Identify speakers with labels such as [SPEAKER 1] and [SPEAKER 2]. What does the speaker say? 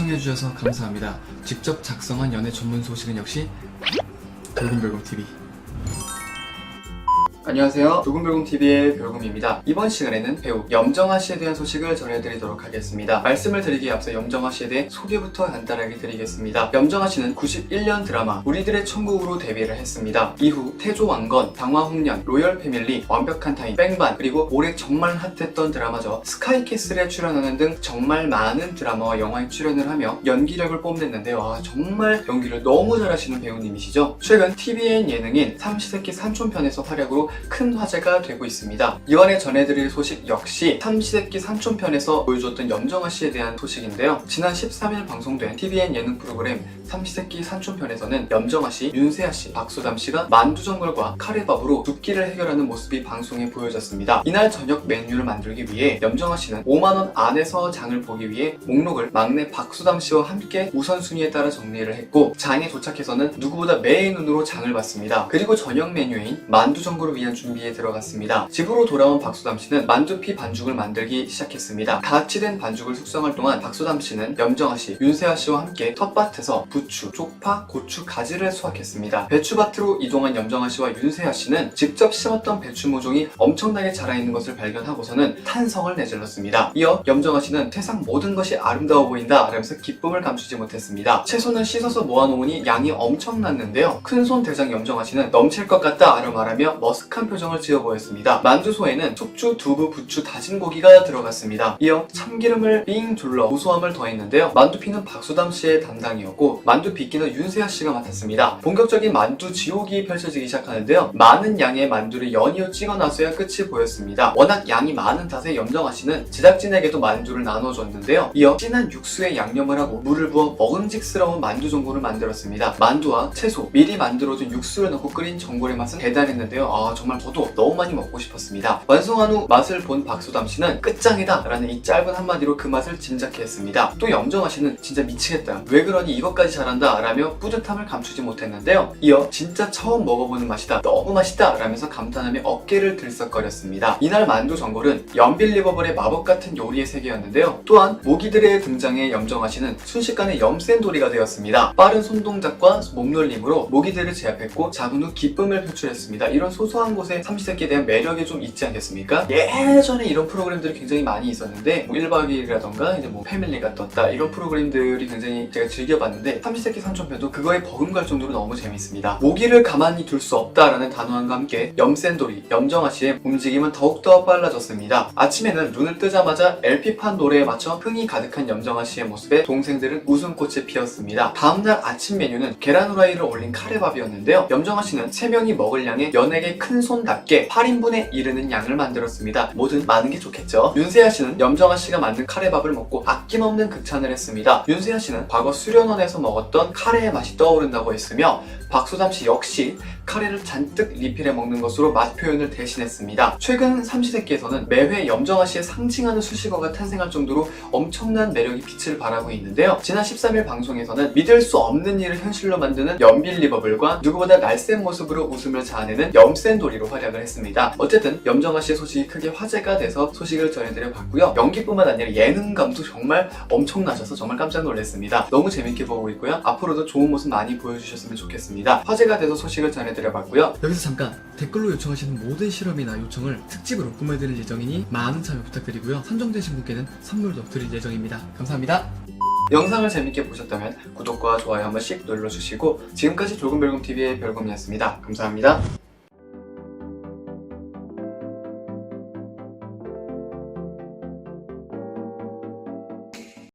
[SPEAKER 1] 시청해주셔서 감사합니다. 직접 작성한 연애 전문 소식은 역시 돌곰별곰 TV. 안녕하세요. 두근별곰 TV의 별곰입니다. 이번 시간에는 배우 염정아 씨에 대한 소식을 전해드리도록 하겠습니다. 말씀을 드리기에 앞서 염정아 씨에 대해 소개부터 간단하게 드리겠습니다. 염정아 씨는 91년 드라마 우리들의 천국으로 데뷔를 했습니다. 이후 태조 왕건, 당화홍련, 로열 패밀리, 완벽한 타임, 뺑반 그리고 올해 정말 핫했던 드라마죠. 스카이캐슬에 출연하는 등 정말 많은 드라마와 영화에 출연을 하며 연기력을 뽐냈는데요. 아, 정말 연기를 너무 잘하시는 배우님이시죠. 최근 TVN 예능인 삼시세끼 삼촌편에서 활약으로 큰 화제가 되고 있습니다. 이번에 전해드릴 소식 역시 삼시세끼 삼촌편에서 보여줬던 염정아 씨에 대한 소식인데요. 지난 13일 방송된 TVN 예능 프로그램 삼시세끼 삼촌편에서는 염정아 씨, 윤세아 씨, 박수담 씨가 만두전골과 카레밥으로 두 끼를 해결하는 모습이 방송에 보여졌습니다. 이날 저녁 메뉴를 만들기 위해 염정아 씨는 5만 원 안에서 장을 보기 위해 목록을 막내 박수담 씨와 함께 우선순위에 따라 정리를 했고 장에 도착해서는 누구보다 매의 눈으로 장을 봤습니다. 그리고 저녁 메뉴인 만두전골을 위한 준비에 들어갔습니다. 집으로 돌아온 박수담 씨는 만두피 반죽을 만들기 시작했습니다. 같이 된 반죽을 숙성할 동안 박수담 씨는 염정아 씨, 윤세아 씨와 함께 텃밭에서 부추, 쪽파, 고추, 가지를 수확했습니다. 배추밭으로 이동한 염정아 씨와 윤세아 씨는 직접 심었던 배추 모종이 엄청나게 자라 있는 것을 발견하고서는 탄성을 내질렀습니다. 이어 염정아 씨는 세상 모든 것이 아름다워 보인다 라면서 기쁨을 감추지 못했습니다. 채소는 씻어서 모아놓으니 양이 엄청났는데요. 큰손 대장 염정아 씨는 넘칠 것 같다 라고 말하며 머 쓱한 표정을 지어 보였습니다. 만두소에는 숙주, 두부, 부추, 다진 고기가 들어갔습니다. 이어 참기름을 삥 둘러 고소함을 더했는데요. 만두피는 박수담 씨의 담당이었고 만두 빚기는 윤세아 씨가 맡았습니다. 본격적인 만두 지옥이 펼쳐지기 시작하는데요. 많은 양의 만두를 연이어 찍어 나서야 끝이 보였습니다. 워낙 양이 많은 탓에 염정아 씨는 제작진에게도 만두를 나눠줬는데요. 이어 진한 육수에 양념을 하고 물을 부어 먹음직스러운 만두 전골을 만들었습니다. 만두와 채소, 미리 만들어둔 육수를 넣고 끓인 전골의 맛은 대단했는데요. 아 정말 저도 너무 많이 먹고 싶었습니다. 완성한 후 맛을 본 박수담 씨는 끝장이다 라는 이 짧은 한마디로 그 맛을 짐작해 했습니다. 또 염정아 씨는 진짜 미치겠다. 왜 그러니 이것까지 잘한다 라며 뿌듯함을 감추지 못했는데요. 이어 진짜 처음 먹어보는 맛이다. 너무 맛있다 라면서 감탄하며 어깨를 들썩거렸습니다. 이날 만두 전골은 연빌리버블의 마법 같은 요리의 세계였는데요. 또한 모기들의 등장에 염정아 씨는 순식간에 염센돌이가 되었습니다. 빠른 손동작과 몸놀림으로 모기들을 제압했고 잡은 후 기쁨을 표출했습니다. 이런 소소한 곳에 삼시세끼에 대한 매력이 좀 있지 않겠습니까? 예전에 이런 프로그램들이 굉장히 많이 있었는데 뭐 1박 2일이라던가 이제 뭐 패밀리가 떴다 이런 프로그램들이 굉장히 제가 즐겨봤는데 삼시세끼 삼촌편도 그거에 버금갈 정도로 너무 재밌습니다. 모기를 가만히 둘 수 없다라는 단어함과 함께 염센돌이, 염정아 씨의 움직임은 더욱더 빨라졌습니다. 아침에는 눈을 뜨자마자 LP판 노래에 맞춰 흥이 가득한 염정아 씨의 모습에 동생들은 웃음꽃이 피었습니다. 다음날 아침 메뉴는 계란 후라이를 올린 카레밥이었는데요. 염정아 씨는 3명이 먹을 양의 연예계 큰 손답게 8인분에 이르는 양을 만들었습니다. 뭐든 많은 게 좋겠죠. 윤세아 씨는 염정아 씨가 만든 카레밥을 먹고 아낌없는 극찬을 했습니다. 윤세아 씨는 과거 수련원에서 먹었던 카레의 맛이 떠오른다고 했으며 박수담 씨 역시 카레를 잔뜩 리필해 먹는 것으로 맛 표현을 대신했습니다. 최근 삼시세끼에서는 매회 염정아 씨의 상징하는 수식어가 탄생할 정도로 엄청난 매력이 빛을 발하고 있는데요. 지난 13일 방송에서는 믿을 수 없는 일을 현실로 만드는 연빌리버블과 누구보다 날쌘 모습으로 웃음을 자아내는 염센돌이로 활약을 했습니다. 어쨌든 염정아 씨의 소식이 크게 화제가 돼서 소식을 전해드려 봤고요. 연기뿐만 아니라 예능감도 정말 엄청나셔서 정말 깜짝 놀랐습니다. 너무 재밌게 보고 있고요. 앞으로도 좋은 모습 많이 보여주셨으면 좋겠습니다. 화제가 돼서 소식을 전해드려 봤고요. 여기서 잠깐 댓글로 요청하시는 모든 실험이나 요청을 특집으로 꾸며드릴 예정이니 많은 참여 부탁드리고요. 선정되신 분께는 선물도 드릴 예정입니다. 감사합니다. 영상을 재밌게 보셨다면 구독과 좋아요 한 번씩 눌러주시고 지금까지 돌곰별곰TV의 별곰이었습니다. 감사합니다.